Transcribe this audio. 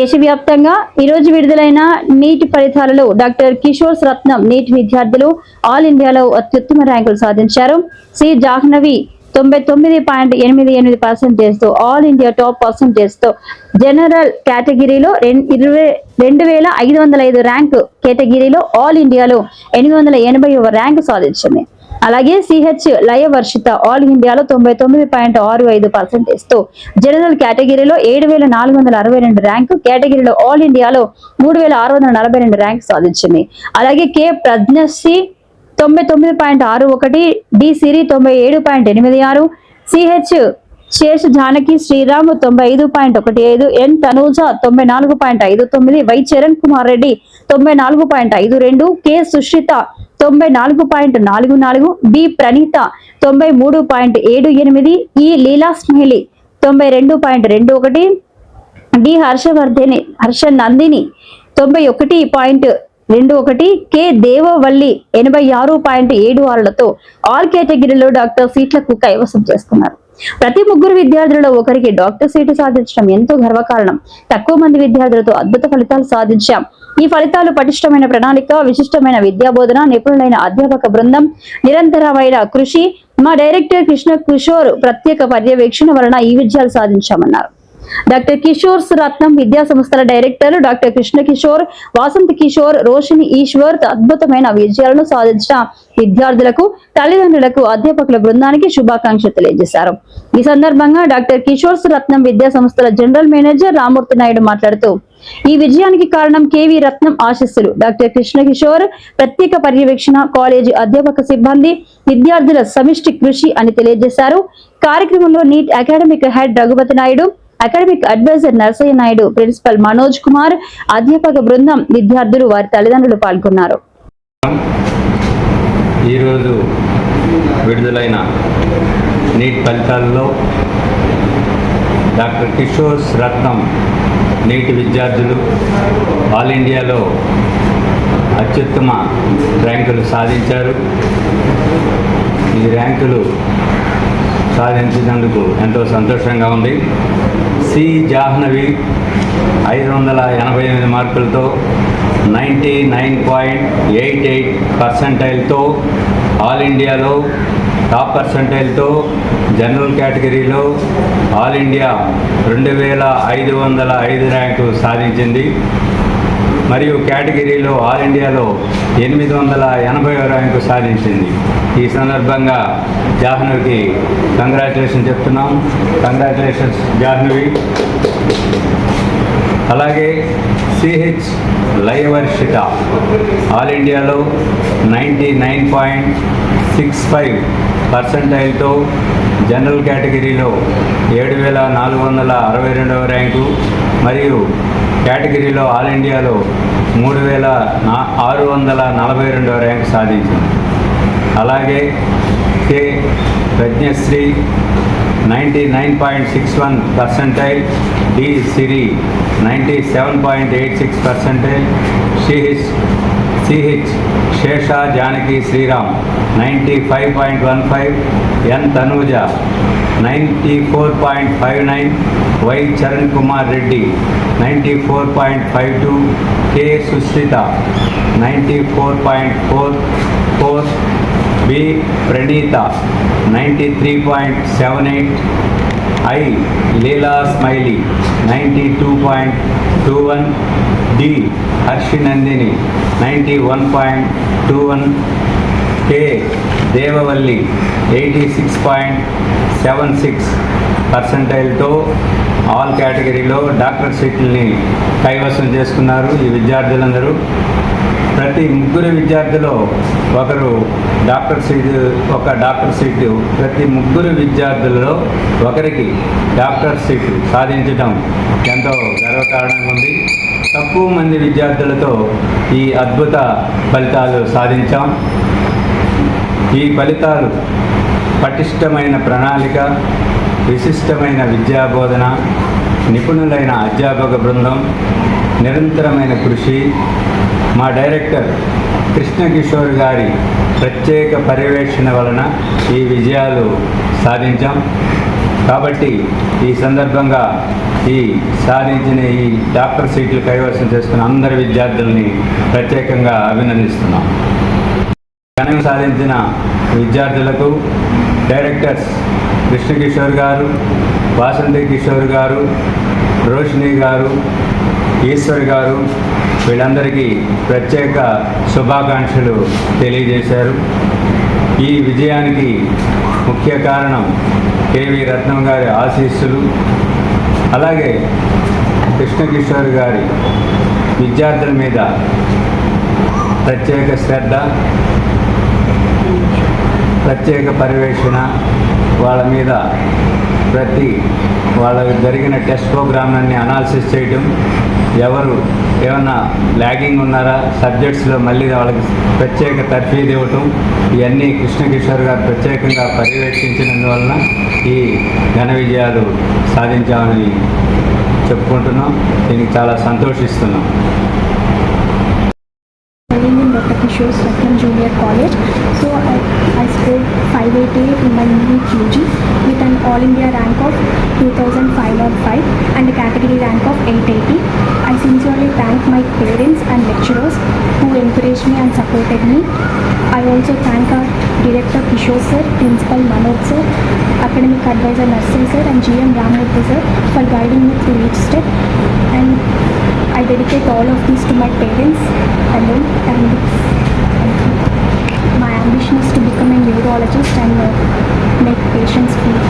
దేశవ్యాప్తంగా ఈరోజు విడుదలైన నీట్ ఫలితాలలో డాక్టర్ కిషోర్ రత్నం నీట్ విద్యార్థులు ఆల్ ఇండియాలో అత్యుత్తమ ర్యాంకులు సాధించారు. సి. జాహ్నవి తొంభై తొమ్మిది పాయింట్ ఎనిమిది ఎనిమిది పర్సెంటేజ్తో ఆల్ ఇండియా టాప్ పర్సెంటేజ్తో జనరల్ కేటగిరీలో ఇరవై రెండు వేల ఐదు వందల ఐదు ర్యాంకు కేటగిరీలో ఆల్ ఇండియాలో ఎనిమిది వందల ఎనభై ర్యాంకు సాధించింది. అలాగే సిహెచ్ లయ వర్షిత ఆల్ ఇండియాలో తొంభై తొమ్మిది పాయింట్ ఆరు ఐదు పర్సెంటేజ్తో జనరల్ కేటగిరీలో ఏడు వేల నాలుగు వందల అరవై రెండు ర్యాంకు కేటగిరీలో ఆల్ ఇండియాలో మూడు వేల ఆరు వందల నలభై రెండు ర్యాంక్ సాధించింది. అలాగే కె ప్రజ్ఞశ్రీ తొంభై తొమ్మిది పాయింట్ ఆరు ఒకటి డి సిరి తొంభై ఏడు పాయింట్ ఎనిమిది ఆరు సిహెచ్ శేష్ జానకి శ్రీరామ్ తొంభై ఐదు పాయింట్ ఒకటి ఐదు ఎన్ తనూజ తొంభై నాలుగు పాయింట్ ఐదు తొమ్మిది వై చరణ్ కుమార్ రెడ్డి తొంభై నాలుగు పాయింట్ ఐదు రెండు కె సుష్రిత తొంభై నాలుగు పాయింట్ నాలుగు నాలుగు బి ప్రణీత తొంభై మూడు పాయింట్ ఏడు ఎనిమిది ఈ లీలా స్మైలి తొంభై రెండు పాయింట్ రెండు ఒకటి డి హర్షవర్ధని హర్ష నందిని తొంభై ఒకటి పాయింట్ రెండు ఒకటి కె దేవవల్లి ఎనభై ఆరు పాయింట్ ఏడు ఆరులతో ఆల్ కేటగిరీలో డాక్టర్ సీట్లకు కైవసం చేస్తున్నారు. ప్రతి ముగ్గురు విద్యార్థులలో ఒకరికి డాక్టర్ సీటు సాధించడం ఎంతో గర్వకారణం. తక్కువ మంది విద్యార్థులతో అద్భుత ఫలితాలు సాధించాం. ఈ ఫలితాలు పటిష్టమైన ప్రణాళిక విశిష్టమైన విద్యాబోధన నిపుణులైన అధ్యాపక బృందం నిరంతరమైన కృషి. మా డైరెక్టర్ కృష్ణ కిషోర్ ప్రత్యేక పర్యవేక్షణ వలన ఈ విజయాలు సాధించామన్నారు. డాక్టర్ కిషోర్ రత్నం విద్యా సంస్థల డైరెక్టర్ డాక్టర్ కృష్ణ కిషోర్ వాసంత్ కిషోర్ రోషిని ఈశ్వర్ అద్భుతమైన విజయాలను సాధించిన విద్యార్థులకు తల్లిదండ్రులకు అధ్యాపకుల బృందానికి శుభాకాంక్షలు తెలియజేశారు. ఈ సందర్భంగా డాక్టర్ కిషోర్ రత్నం విద్యా సంస్థల జనరల్ మేనేజర్ రామూర్తి నాయుడు మాట్లాడుతూ ఈ విజయానికి కారణం కేవి రత్నం ఆశస్సులు. డాక్టర్ కృష్ణ కిషోర్ ప్రత్యేక పర్యవేక్షణ కాలేజీ అధ్యాపక సిబ్బంది విద్యార్థుల సమిష్టి కృషి అని తెలియజేశారు. కార్యక్రమంలో NEET academic head Raghupathi Naidu academic adviser Narasaiah Naidu principal Manoj Kumar అధ్యాపక బృందం విద్యార్థులు వారి తల్లిదండ్రులు పాల్గొన్నారు. ఈరోజు విడుదలైన నీట్ ఫలితాల్లో డాక్టర్ కిషోర్ రత్నం నీటి విద్యార్థులు ఆల్ ఇండియాలో అత్యుత్తమ ర్యాంకులు సాధించారు. ఈ ర్యాంకులు సాధించినందుకు ఎంతో సంతోషంగా ఉంది. సి జాహ్నవి ఐదు వందల ఎనభై ఎనిమిది మార్కులతో ninety nine point eight eight పర్సంటైల్తో all ఇండియాలో టాప్ పర్సెంటైల్తో జనరల్ కేటగిరీలో ఆల్ ఇండియా రెండు వేల ఐదు వందల ఐదు ర్యాంకు సాధించింది. మరియు కేటగిరీలో ఆల్ ఇండియాలో ఎనిమిది వందల ఎనభై ర్యాంకు సాధించింది. ఈ సందర్భంగా జాహ్నవికి కంగ్రాచులేషన్ చెప్తున్నాం. కంగ్రాచులేషన్స్ జాహ్నవి. అలాగే సిహెచ్ లైవర్షిట ఆల్ ఇండియాలో ninety nine point six five పర్సంటైల్తో general కేటగిరీలో ఏడు వేల నాలుగు వందల అరవై రెండవ ర్యాంకు మరియు కేటగిరీలో ఆల్ ఇండియాలో మూడు వేల నా ఆరు వందల నలభై రెండవ ర్యాంక్ సాధించింది. అలాగే K Pragnasri ninety nine point six one percentile D Siri ninety seven point eight six percentile CH CH Sesha Janaki Sriram. Ninety five point one five. N Tanuja. Ninety four point five nine. Y Charan Kumar Reddy. Ninety four point five two. K Sushritha. Ninety four point four four. B Praneetha. Ninety three point seven eight. I Leela Smiley ninety two point two one D Harshinandini ninety one point two one K Devavalli eighty six point seven six పర్సంటైల్తో all కేటగిరీలో doctor సీట్లని కైవసం చేసుకున్నారు ఈ విద్యార్థులందరూ. ప్రతి ముగ్గురు విద్యార్థులు ఒకరు డాక్టర్ సీటు ఒక డాక్టర్ సీటు. ప్రతి ముగ్గురు విద్యార్థులలో ఒకరికి డాక్టర్ సీటు సాధించడం ఎంతో గర్వకారణంగా ఉంది. తక్కువ మంది విద్యార్థులతో ఈ అద్భుత ఫలితాలు సాధించాం. ఈ ఫలితాలు పటిష్టమైన ప్రణాళిక విశిష్టమైన విద్యాబోధన నిపుణులైన అధ్యాపక బృందం నిరంతరమైన కృషి. మా డైరెక్టర్ కృష్ణ కిషోర్ గారి ప్రత్యేక పర్యవేక్షణ వలన ఈ విజయాలు సాధించాం. కాబట్టి ఈ సందర్భంగా ఈ సాధించిన ఈ డాక్టర్ సీట్లు కైవసం చేసుకున్న అందరి విద్యార్థుల్ని ప్రత్యేకంగా అభినందిస్తున్నాం. ఘనంగా సాధించిన విద్యార్థులకు డైరెక్టర్స్ కృష్ణకిషోర్ గారు వాసంతి కిషోర్ గారు రోషిని గారు ఈశ్వర్ గారు వీళ్ళందరికీ ప్రత్యేక శుభాకాంక్షలు తెలియజేశారు. ఈ విజయానికి ముఖ్య కారణం కేవి రత్నం గారి ఆశీస్సులు. అలాగే కృష్ణకిషోర్ గారి విద్యార్థుల మీద ప్రత్యేక శ్రద్ధ ప్రత్యేక పర్యవేక్షణ వాళ్ళ మీద ప్రతి వాళ్ళకి జరిగిన టెస్ట్ ప్రోగ్రామ్లన్నీ అనాలిసిస్ చేయటం. ఎవరు ఏమన్నా ల్యాగింగ్ ఉన్నారా? సబ్జెక్ట్స్లో మళ్ళీ వాళ్ళకి ప్రత్యేక తర్ఫీదు ఇవ్వటం. ఇవన్నీ కృష్ణకిషోర్ గారు ప్రత్యేకంగా పర్యవేక్షించినందువలన ఈ ఘన విజయాలు సాధించామని చెప్పుకుంటున్నాం. దీనికి చాలా సంతోషిస్తున్నాం. Junior College. So I, I scored 588 in my UG with an All India rank of 2505 and a category rank of 880. I sincerely thank my parents and lecturers who encouraged me and supported me. I also thank our director Kishore sir, principal Manoj sir, academic advisor Narsing sir and GM Ramurthy sir for guiding me through each step. And I dedicate all of these to my parents alone and my ambition is to become a neurologist and uh, make patients feel.